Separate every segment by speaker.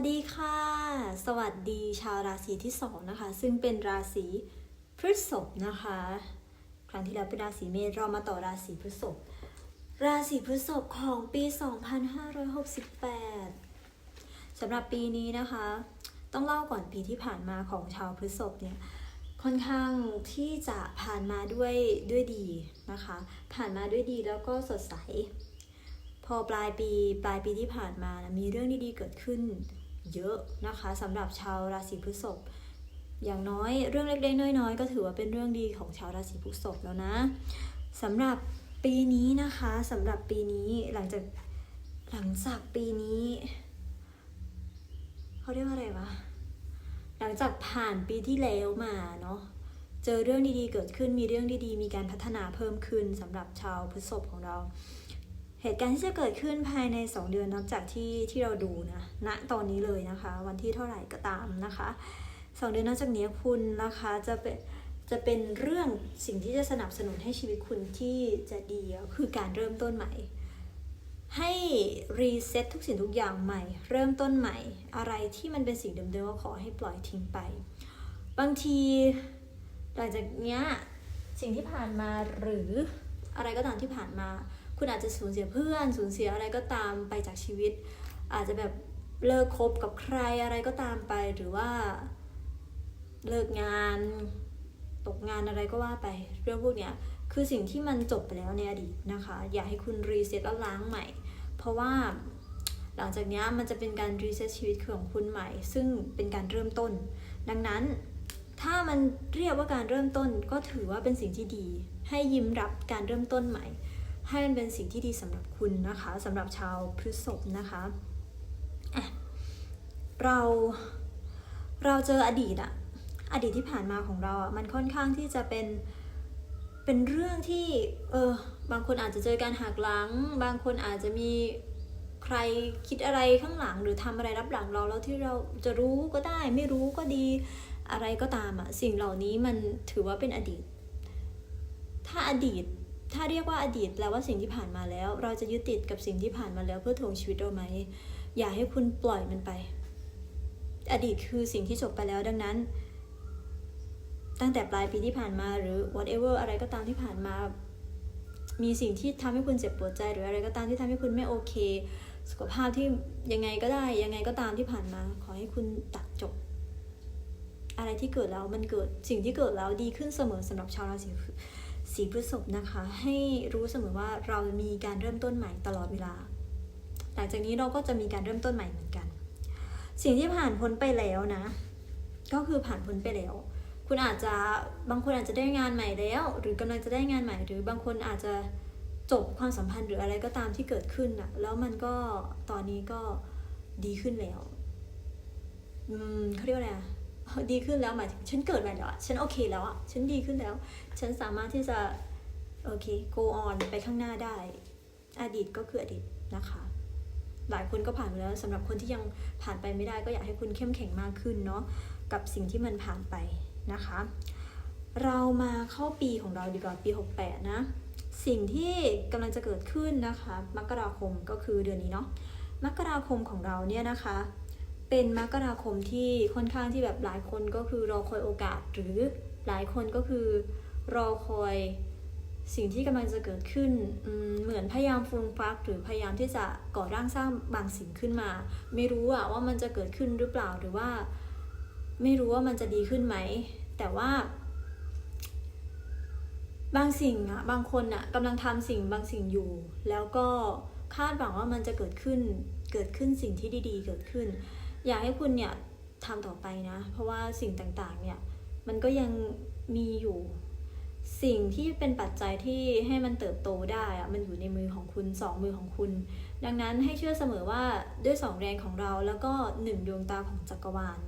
Speaker 1: วัสดีค่ะ สวัสดีชาวราศีที่สองนะคะ ซึ่งเป็นราศีพฤษภนะคะ ครั้งที่แล้วเป็นราศีเมษเรามาต่อราศีพฤษภราศีพฤษภของปี 2568สำหรับปีนี้นะคะ ต้องเล่าก่อนปีที่ผ่านมาของชาวพฤษภเนี่ยค่อนข้างที่จะผ่านมาด้วยด้วยดีนะคะ ผ่านมาด้วยดีแล้วก็สดใสพอปลายปีปลายปีที่ผ่านมานะมีเรื่องดีๆเกิดขึ้น เยอะนะคะสำหรับชาวราศีพฤษภอย่างน้อยเรื่องเล็กๆน้อยๆ ก็ถือว่าเป็นเรื่องดีของชาวราศีพฤษภแล้วนะสำหรับปีนี้นะคะสำหรับปีนี้หลังจากหลังจากปีนี้เขาเรียกว่าอะไรวะหลังจากผ่านปีที่แล้วมาเนาะเจอเรื่องดีๆเกิดขึ้นมีเรื่องดีๆ มีการพัฒนาเพิ่มขึ้นสำหรับชาวพฤษภของเรา เหตุการณ์ที่จะเกิดขึ้นภายใน 2 เดือนนับจากที่ที่เราดูนะณตอนนี้เลยนะคะ วันที่เท่าไหร่ก็ตามนะคะสองเดือนนับจากนี้คุณนะคะจะเป็นจะเป็นเรื่องสิ่งที่จะสนับสนุนให้ชีวิตคุณที่จะดีคือการเริ่มต้นใหม่ ให้รีเซ็ตทุกสิ่งทุกอย่างใหม่ เริ่มต้นใหม่ อะไรที่มันเป็นสิ่งเดิมๆก็ขอให้ปล่อยทิ้งไป บางทีหลังจากเนี้ยสิ่งที่ผ่านมาหรืออะไรก็ตามที่ผ่านมา คุณอาจจะสูญเสียเพื่อน สูญเสียอะไรก็ตามไปจากชีวิต อาจจะแบบเลิกคบกับใครอะไรก็ตามไปหรือว่าเลิกงาน ตกงานอะไรก็ว่าไปเรื่องพวกเนี้ยคือสิ่งที่มันจบไปแล้วในอดีตนะคะ อย่าให้คุณรีเซ็ตแล้วล้างใหม่ เพราะว่าหลังจากนี้มันจะเป็นการรีเซ็ตชีวิตของคุณใหม่ ซึ่งเป็นการเริ่มต้น ดังนั้นถ้ามันเรียกว่าการเริ่มต้นก็ถือว่าเป็นสิ่งที่ดี ให้ยิ้มรับการเริ่มต้นใหม่ ให้มันเป็นสิ่งที่ดีสำหรับคุณนะคะสำหรับชาวพฤษภนะคะะเราเราเจออดีตอะอดีตที่ผ่านมาของเราอะมันค่อนข้างที่จะเป็นเป็นเรื่องที่เออบางคนอาจจะเจอการหักหลัง บางคนอาจจะมีใครคิดอะไรข้างหลัง หรือทำอะไรรับหลังเราแล้วที่เราจะรู้ก็ได้ ไม่รู้ก็ดีอะไรก็ตามอะสิ่งเหล่านี้มันถือว่าเป็นอดีต ถ้าอดีต ถ้าเรียกว่าอดีตแปลว่าสิ่งที่ผ่านมาแล้ว เราจะยึดติดกับสิ่งที่ผ่านมาแล้วเพื่อทวงชีวิตเราไหม อย่าให้คุณปล่อยมันไป อดีตคือสิ่งที่จบไปแล้วดังนั้น ตั้งแต่ปลายปีที่ผ่านมาหรือ whatever อะไรก็ตามที่ผ่านมา มีสิ่งที่ทำให้คุณเจ็บปวดใจ หรืออะไรก็ตามที่ทำให้คุณไม่โอเค สุขภาพที่ยังไงก็ได้ ยังไงก็ตามที่ผ่านมา ขอให้คุณตัดจบ อะไรที่เกิดแล้วมันเกิดสิ่งที่เกิดแล้วดีขึ้นเสมอสำหรับชาวราศี สีพฤษภนะคะ ให้รู้เสมอว่าเรามีการเริ่มต้นใหม่ตลอดเวลา หลังจากนี้เราก็จะมีการเริ่มต้นใหม่เหมือนกัน สิ่งที่ผ่านพ้นไปแล้วนะ ก็คือผ่านพ้นไปแล้ว คุณอาจจะบางคนอาจจะได้งานใหม่แล้ว หรือกำลังจะได้งานใหม่ หรือบางคนอาจจะจบความสัมพันธ์หรืออะไรก็ตามที่เกิดขึ้นอะแล้วมันก็ตอนนี้ก็ดีขึ้นแล้ว อืมเขาเรียกว่าอะไรอะ ดีขึ้นแล้วหมายถึงฉันเกิดม่แล้วอะฉันโอเคแล้วอะฉันดีขึ้นแล้ว ฉันสามารถที่จะโอเค go on ไปข้างหน้าได้ อดีตก็คืออดีตนะคะ หลายคนก็ผ่านไปแล้วสำหรับคนที่ยังผ่านไปไม่ได้ก็อยากให้คุณเข้มแข็งมากขึ้นเนาะกับสิ่งที่มันผ่านไปนะคะ เรามาเข้าปีของเราดีกว่าปี 68 นะ สิ่งที่กำลังจะเกิดขึ้นนะคะ มกราคมก็คือเดือนนี้เนาะมกราคมของเราเนี่ยนะคะ เป็นมกราคมที่ค่อนข้างที่แบบหลายคนก็คือรอคอยโอกาส หรือหลายคนก็คือรอคอยสิ่งที่กำลังจะเกิดขึ้น เหมือนพยายามฟูมฟักหรือพยายามที่จะก่อร่างสร้างบางสิ่งขึ้นมา ไม่รู้อะว่ามันจะเกิดขึ้นหรือเปล่าหรือว่า ไม่รู้ว่ามันจะดีขึ้นไหม แต่ว่า บางสิ่งอะบางคนอะกำลังทำสิ่งบางสิ่งอยู่ แล้วก็คาดหวังว่ามันจะเกิดขึ้นเกิดขึ้นสิ่งที่ดี ๆ เกิดขึ้น อยากให้คุณเนี่ยทำต่อไปนะ เพราะว่าสิ่งต่างๆเนี่ยมันก็ยังมีอยู่ สิ่งที่เป็นปัจจัยที่ให้มันเติบโตได้อะมันอยู่ในมือของคุณสองมือของคุณ ดังนั้นให้เชื่อเสมอว่าด้วยสองแรงของเราแล้วก็หนึ่งดวงตาของจักรวาล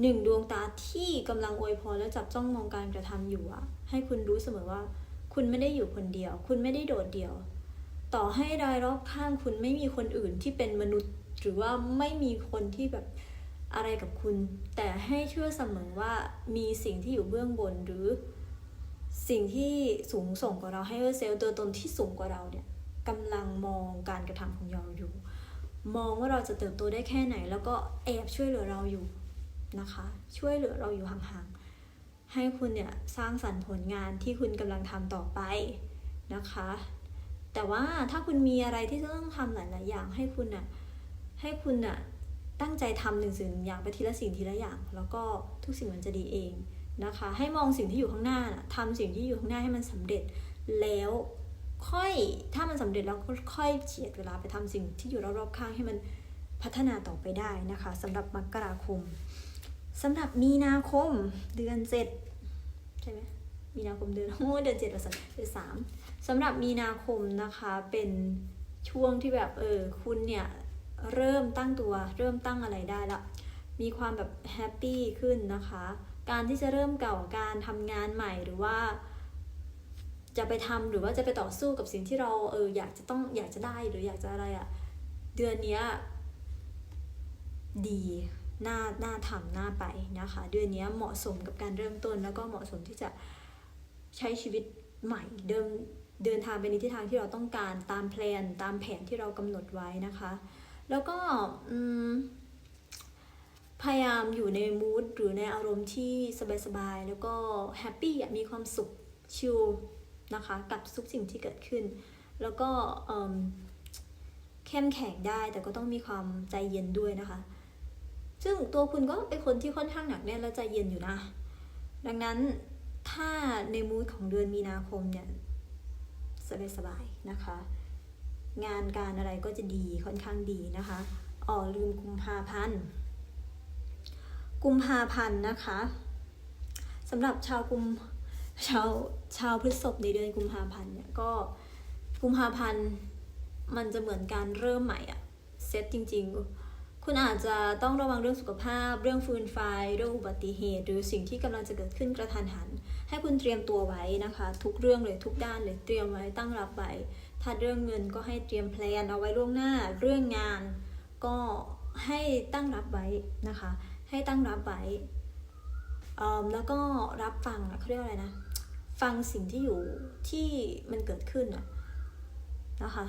Speaker 1: หนึ่งดวงตาที่กำลังอวยพรและจับจ้องมองการกระทำอยู่อะให้คุณรู้เสมอว่า คุณไม่ได้อยู่คนเดียว คุณไม่ได้โดดเดี่ยว ต่อให้รายรอบข้างคุณไม่มีคนอื่นที่เป็นมนุษย์ หรือว่าไม่มีคนที่แบบ อะไรกับคุณ แต่ให้เชื่อเสมอว่ามีสิ่งที่อยู่เบื้องบนหรือสิ่งที่สูงส่งกว่าเราให้เซลล์ตัวตนที่สูงกว่าเราเนี่ยกำลังมองการกระทำของเราอยู่ มองว่าเราจะเติบโตได้แค่ไหน แล้วก็แอบช่วยเหลือเราอยู่นะคะ ช่วยเหลือเราอยู่ห่างๆให้คุณเนี่ยสร้างสรรค์ผลงานที่คุณกำลังทำต่อไปนะคะ แต่ว่าถ้าคุณมีอะไรที่จะต้องทำหลายๆอย่างให้คุณน่ะให้คุณน่ะ ตั้งใจทำหนึ่งสิ่งอย่างไปทีละสิ่งทีละอย่าง แล้วก็ทุกสิ่งมันจะดีเองนะคะ ให้มองสิ่งที่อยู่ข้างหน้านะทำสิ่งที่อยู่ข้างหน้าให้มันสำเร็จแล้วค่อยถ้ามันสำเร็จแล้วก็ค่อยเฉียดเวลาไปทำสิ่งที่อยู่รอบๆข้างให้มันพัฒนาต่อไปได้นะคะสำหรับมกราคมสำหรับมีนาคมเดือนเจ็ดใช่ไหมมีนาคมเดือนโอ้เดือนเจ็ดวันเดือนสามสำหรับมีนาคมนะคะเป็นช่วงที่แบบเออคุณเนี่ย เริ่มตั้งตัว เริ่มตั้งอะไรได้ละมีความแบบแฮปปี้ขึ้นนะคะ การที่จะเริ่มเก่าการทำงานใหม่หรือว่า จะไปทำหรือว่าจะไปต่อสู้กับสิ่งที่เราเอออยากจะต้องอยากจะได้หรืออยากจะอะไรอะ่ะ เดือนนี้ดีน่าน่าทำน่าไปนะคะ เดือนนี้เหมาะสมกับการเริ่มต้นแล้วก็เหมาะสมที่จะใช้ชีวิตใหม่เดิมเดินทางไปในทิศทางที่เราต้องการตามแพลนตามแผนที่เรากำหนดไว้นะคะ แล้วก็พยายามอยู่ในมูดหรือในอารมณ์ที่สบายๆ แล้วก็แฮปปี้มีความสุขชิลนะคะกับทุกสิ่งที่เกิดขึ้น แล้วก็เข้มแข็งได้แต่ก็ต้องมีความใจเย็นด้วยนะคะ ซึ่งตัวคุณก็เป็นคนที่ค่อนข้างหนักแน่นและใจเย็นอยู่นะ ดังนั้นถ้าในมูดของเดือนมีนาคมเนี่ยสบายๆนะคะ งานการอะไรก็จะดีค่อนข้างดีนะคะอ๋อลืมกุมภาพันธ์กุมภาพันธ์นะคะสำหรับชาวกุมชาวชาวพฤษภในเดือนกุมภาพันธ์เนี่ยก็กุมภาพันธ์มันจะเหมือนการเริ่มใหม่อะเซตจริง ๆ คุณอาจจะต้องระวังเรื่องสุขภาพ เรื่องฟืนไฟเรื่องอุบัติเหตุ หรือสิ่งที่กำลังจะเกิดขึ้นกระทันหัน ให้คุณเตรียมตัวไว้นะคะ ทุกเรื่องเลยทุกด้านเลยเตรียมไว้ตั้งรับไว้ ถ้าเรื่องเงินก็ให้เตรียมแพลนเอาไว้ล่วงหน้า เรื่องงานก็ให้ตั้งรับไว้นะคะ ให้ตั้งรับไว้แล้วก็รับฟังเขาเรียกอะไรนะ ฟังสิ่งที่อยู่ที่มันเกิดขึ้นนะคะ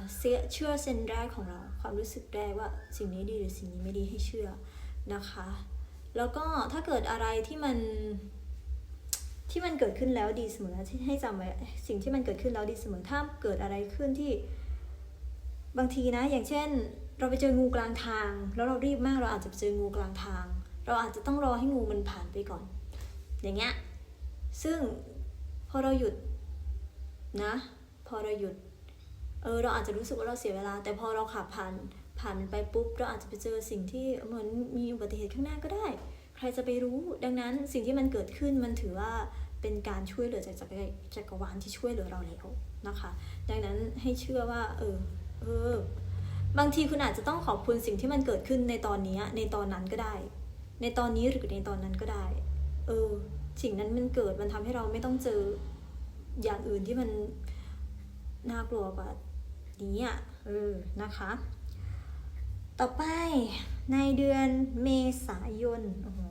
Speaker 1: เชื่อเซนแรกของเรา ความรู้สึกแรกว่าสิ่งนี้ดีหรือสิ่งนี้ไม่ดีให้เชื่อนะคะ แล้วก็ถ้าเกิดอะไรที่มัน ที่มันเกิดขึ้นแล้วดีเสมอที่ให้จำไว้สิ่งที่มันเกิดขึ้นแล้วดีเสมอถ้าเกิดอะไรขึ้นที่ บางทีนะ อย่างเช่น เราไปเจองูกลางทาง แล้วเรารีบมากเราอาจจะเจองูกลางทาง เราอาจจะต้องรอให้งูมันผ่านไปก่อน อย่างเงี้ยซึ่งพอเราหยุดนะ พอเราหยุดเออเราอาจจะรู้สึกว่าเราเสียเวลา แต่พอเราขับผ่านผ่านมันไปปุ๊บ เราอาจจะไปเจอสิ่งที่เหมือนมีอุบัติเหตุข้างหน้าก็ได้ ใครจะไปรู้ ดังนั้นสิ่งที่มันเกิดขึ้นมันถือว่าเป็นการช่วยเหลือจากจักรวาลที่ช่วยเหลือเราแล้วนะคะ ดังนั้นให้เชื่อว่า เออ เออ บางทีคุณอาจจะต้องขอบคุณสิ่งที่มันเกิดขึ้นในตอนนี้ ในตอนนั้นก็ได้ ในตอนนี้หรือในตอนนั้นก็ได้ เออ สิ่งนั้นมันเกิดมันทำให้เราไม่ต้องเจออย่างอื่นที่มันน่ากลัวกว่านี้อะเออ นะคะ ต่อไป ในเดือนเมษายนโอ้โห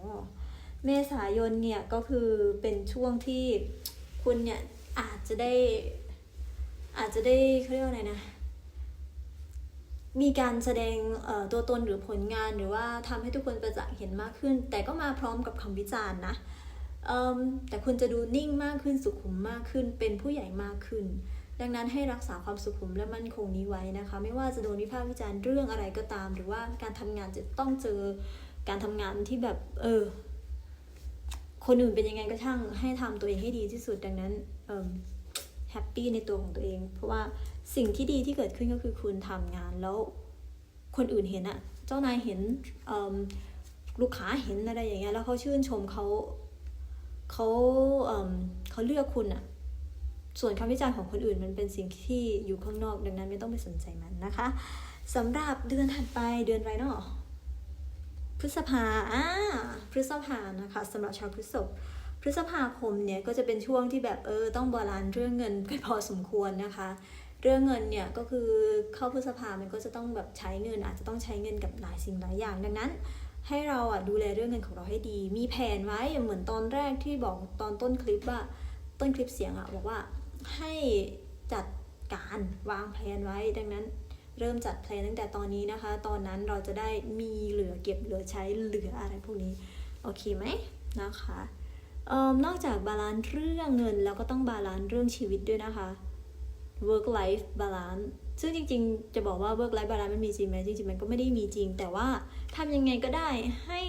Speaker 1: เมษายนเนี่ยก็คือเป็นช่วงที่คุณเนี่ยอาจจะได้ อาจจะได้เขาเรียกว่าอะไรนะมีการแสดงตัวตนหรือผลงานหรือว่าทำให้ทุกคนประจักษ์เห็นมากขึ้น แต่ก็มาพร้อมกับคำวิจารณ์นะแต่คุณจะดูนิ่งมากขึ้นสุขุมมากขึ้น เป็นผู้ใหญ่มากขึ้น ดังนั้นให้รักษาความสุขุมและมั่นคงนี้ไว้นะคะ ไม่ว่าจะโดนวิพากษ์วิจารณ์เรื่องอะไรก็ตาม หรือว่าการทำงานจะต้องเจอการทำงานที่แบบ เออ คนอื่นเป็นยังไงก็ช่างให้ทำตัวเองให้ดีที่สุดดังนั้นเออแฮปปี้ในตัวของตัวเอง เพราะว่าสิ่งที่ดีที่เกิดขึ้นก็คือคุณทำงานแล้วคนอื่นเห็นอะเจ้านายเห็นลูกค้าเห็นอะไรอย่างเงี้ยแล้วเขาชื่นชมเขาเขาเขาเลือกคุณอะ ส่วนคำวิจารณ์ของคนอื่นมันเป็นสิ่งที่อยู่ข้างนอก ดังนั้นไม่ต้องไปสนใจมันนะคะสำหรับเดือนถัดไปเดือนไรเนาะพฤษภาอ่าพฤษภานะคะสำหรับชาวพฤษภพฤษภาคมเนี่ยก็จะเป็นช่วงที่แบบเออต้องบาลานซ์เรื่องเงินกันพอสมควรนะคะ เรื่องเงินเนี่ยก็คือเข้าพฤษภามันก็จะต้องแบบใช้เงิน อาจจะต้องใช้เงินกับหลายสิ่งหลายอย่างดังนั้น ให้เราอะดูแลเรื่องเงินของเราให้ดี มีแผนไว้เหมือนตอนแรกที่บอกตอนต้นคลิปว่าต้นคลิปเสียงอะบอกว่า ให้จัดการวางแผนไว้ ดังนั้นเริ่มจัดแพลนตั้งแต่ตอนนี้นะคะ ตอนนั้นเราจะได้มีเหลือเก็บเหลือใช้เหลืออะไรพวกนี้ โอเคไหมนะคะออนอกจากบาลานซ์เรื่องเงิน แล้วก็ต้องบาลานซ์เรื่องชีวิตด้วยนะคะ work life balance ซึ่งจริงๆ จะบอกว่า work life balance มันมีจริงไหมจริงๆ มันก็ไม่ได้มีจริง แต่ว่าทำยังไงก็ได้ให้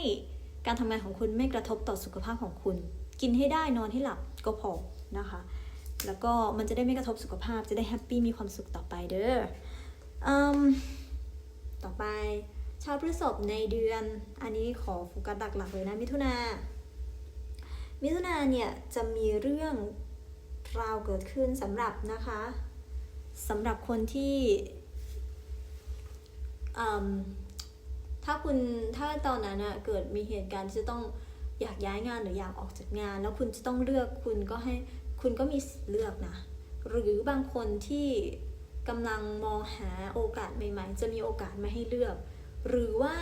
Speaker 1: การทำงานของคุณไม่กระทบต่อสุขภาพของคุณ กินให้ได้นอนให้หลับก็พอนะคะ แล้วก็มันจะได้ไม่กระทบสุขภาพจะได้แฮปปี้มีความสุขต่อไปเด้ออต่อไปชาวพฤษภในเดือน อันนี้ขอโฟกัสหลักๆเลยนะมิถุนามิถุนาเนี่ยจะมีเรื่องราวเกิดขึ้นสำหรับนะคะสำหรับคนที่ถ้าคุณถ้าตอนนั้นอะเกิดมีเหตุการณ์ที่จะต้องอยากย้ายงานหรืออยากออกจากงาน แล้วคุณจะต้องเลือกคุณก็ให้ คุณก็มีเลือกนะ หรือบางคนที่กำลังมองหาโอกาสใหม่ ๆ จะมีโอกาสมาให้เลือก หรือว่า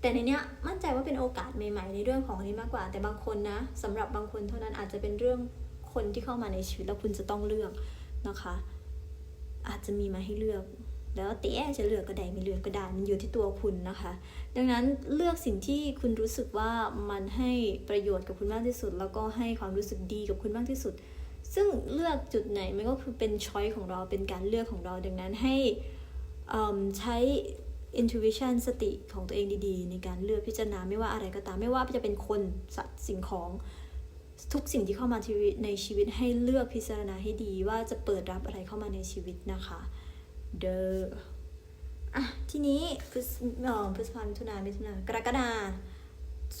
Speaker 1: แต่ในเนี้ยมั่นใจว่าเป็นโอกาสใหม่ ๆ ในเรื่องของนี้มากกว่า แต่บางคนนะสำหรับบางคนเท่านั้นอาจจะเป็นเรื่องคนที่เข้ามาในชีวิตแล้วคุณจะต้องเลือกนะคะ อาจจะมีมาให้เลือก แล้วแต่จะเลือกก็ได้ไม่เลือกก็ได้มันอยู่ที่ตัวคุณนะคะ ดังนั้นเลือกสิ่งที่คุณรู้สึกว่ามันให้ประโยชน์กับคุณมากที่สุด แล้วก็ให้ความรู้สึกดีกับคุณมากที่สุด ซึ่งเลือกจุดไหนมันก็คือเป็นช้อยของเราเป็นการเลือกของเรา ดังนั้นให้ใช้ intuition สติของตัวเองดีๆ ในการเลือกพิจารณาไม่ว่าอะไรก็ตามไม่ว่าจะเป็นคนสัตว์สิ่งของทุกสิ่งที่เข้ามาในชีวิตให้เลือกพิจารณาให้ดีว่าจะเปิดรับอะไรเข้ามาในชีวิตนะคะ เดออะ ทีนี้พฤษพฤษภามิถุนามิถุนากรกฎา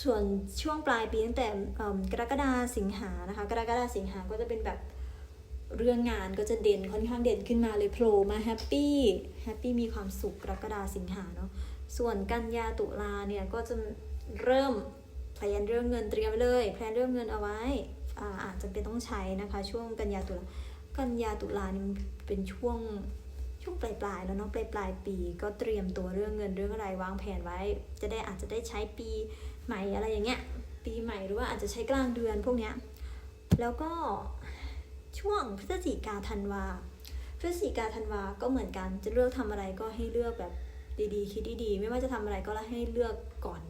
Speaker 1: ส่วนช่วงปลายปีตั้งแต่กรกฎาสิงหานะคะ กรกฎาสิงหาก็จะเป็นแบบเรื่องงานก็จะเด่นค่อนข้างเด่นขึ้นมาเลยโผล่มาแฮปปี้แฮปปี้มีความสุขกรกฎาสิงหาเนาะส่วนกันยาตุลาเนี่ยก็จะเริ่มแพลนเรื่องเงินเตรียมไว้เลยแพลนเรื่องเงินเอาไว้อาอาจจะเป็นต้องใช้นะคะ ช่วงกันยาตุลากันยาตุลานี่เป็นช่วง ช่วงปลายปลายๆแล้วเนาะปลายปลายปีก็เตรียมตัวเรื่องเงินเรื่องอะไรวางแผนไว้ จะได้อาจจะได้ใช้ปีใหม่อะไรอย่างเงี้ยปีใหม่หรือว่าอาจจะใช้กลางเดือนพวกเนี้ยแล้วก็ช่วงพฤศจิกาธันวาพฤศจิกาธันวาก็เหมือนกันจะเลือกทำอะไรก็ให้เลือกแบบดีๆ คิดดีๆ ไม่ว่าจะทำอะไรก็ให้เลือกก่อน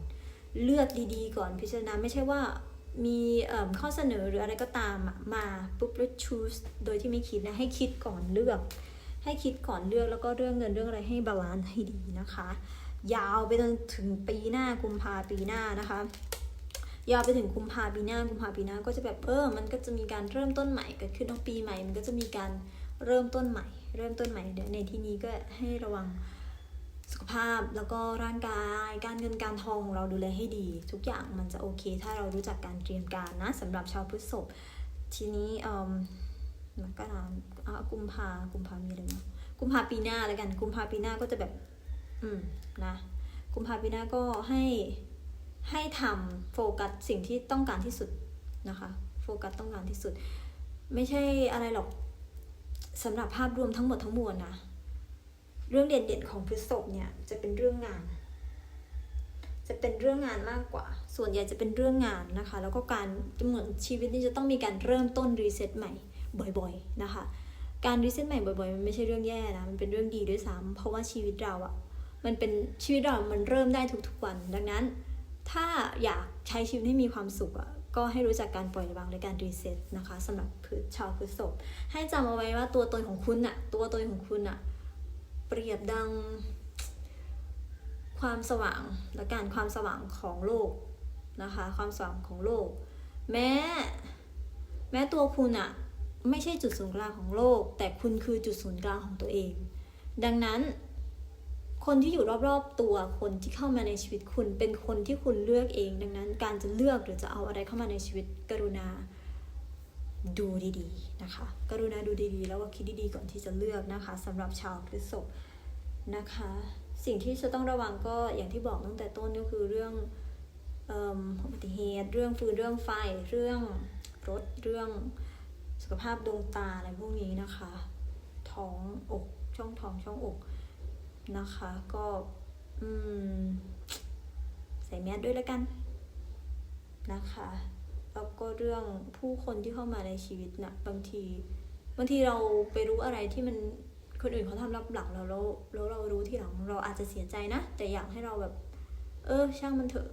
Speaker 1: เลือกดีๆ ก่อนพิจารณาไม่ใช่ว่ามีเอิ่มข้อเสนอหรืออะไรก็ตามอะมาปุ๊บแล้ว choose โดยที่ไม่คิดนะให้คิดก่อนเลือก ให้คิดก่อนเลือกแล้วก็เรื่องเงินเรื่องอะไรให้บาลานซ์ให้ดีนะคะ ยาวไปจนถึงปีหน้ากุมภาปีหน้านะคะยาวไปถึงกุมภาปีหน้ากุมภาปีหน้าก็จะแบบเออมันก็จะมีการเริ่มต้นใหม่เกิดขึ้นในปีใหม่ มันก็จะมีการเริ่มต้นใหม่ เริ่มต้นใหม่เดี๋ยวในที่นี้ก็ให้ระวังสุขภาพแล้วก็ร่างกายการเงินการทองของเราดูแลให้ดี ทุกอย่างมันจะโอเค ถ้าเรารู้จักการเตรียมการนะสำหรับชาวพฤษภทีนี้ออ มกราอะกุมภากุมภามีอะไรนะกุมภาปีหน้าแล้วกัน กุมภาปีหน้าก็จะแบบ อืมนะ กุมภาปีหน้าก็ให้ให้ทำโฟกัสสิ่งที่ต้องการที่สุดนะคะ โฟกัสต้องการที่สุด ไม่ใช่อะไรหรอกสำหรับภาพรวมทั้งหมดทั้งมวลนะ เรื่องเด่นๆของพฤษภเนี่ยจะเป็นเรื่องงาน จะเป็นเรื่องงานมากกว่า ส่วนใหญ่จะเป็นเรื่องงานนะคะ แล้วก็การเหมือนชีวิตนี่จะต้องมีการเริ่มต้นรีเซ็ตใหม่ บ่อยๆนะคะ การรีเซ็ตใหม่บ่อยๆ มันไม่ใช่เรื่องแย่นะ มันเป็นเรื่องดีด้วยซ้ำเพราะว่าชีวิตเราอะมันเป็นชีวิตเรามันเริ่มได้ทุกๆวัน ดังนั้น ถ้าอยากใช้ชีวิตให้มีความสุขอะก็ให้รู้จักการปล่อยวางและการรีเซ็ตนะคะสำหรับพฤชาวพฤษภให้จำเอาไว้ว่าตัวตนของคุณอะตัวตนของคุณอะเปรียบดังความสว่างและการความสว่างของโลกนะคะ ความสว่างของโลก แม้ แม้ตัวคุณอะ ไม่ใช่จุดศูนย์กลางของโลก แต่คุณคือจุดศูนย์กลางของตัวเอง ดังนั้น คนที่อยู่รอบๆตัวคนที่เข้ามาในชีวิตคุณเป็นคนที่คุณเลือกเอง ดังนั้นการจะเลือกหรือจะเอาอะไรเข้ามาในชีวิตกรุณาดูดีๆนะคะ กรุณาดูดีๆ แล้วก็คิดดีๆก่อนที่จะเลือกนะคะสำหรับชาวพฤษภนะคะ สิ่งที่จะต้องระวังก็อย่างที่บอกตั้งแต่ต้นก็คือเรื่องอุบัติเหตุเรื่องฟืนเรื่องไฟเรื่องรถเรื่อง สุขภาพดวงตาอะไรพวกนี้นะคะ ท้องอกช่องท้องช่องอกนะคะ ก็อืมใส่แมสด้วยแล้วกันนะคะแล้วก็เรื่องผู้คนที่เข้ามาในชีวิตนะบางที บางทีเราไปรู้อะไรที่มันคนอื่นเขาทำรับหลังเราแล้วแล้วเรารู้ทีหลังเราอาจจะเสียใจนะ แต่อยากให้เราแบบ เออ ช่างมันเถอะ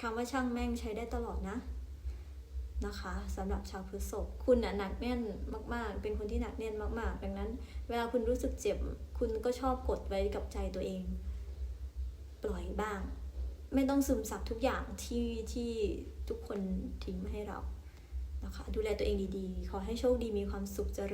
Speaker 1: คำว่าช่างแม่งใช้ได้ตลอดนะ นะคะสำหรับชาวพฤษภคุณน่ะหนักแน่นมาก ๆ เป็นคนที่หนักแน่นมาก ๆ ดังนั้น เวลาคุณรู้สึกเจ็บ คุณก็ชอบกดไว้กับใจตัวเอง ปล่อยบ้าง ไม่ต้องซึมซับทุกอย่างที่ที่ทุกคนทิ้งมาให้เรานะคะ ดูแลตัวเองดี ๆ ขอให้โชคดีมีความสุขเจริญ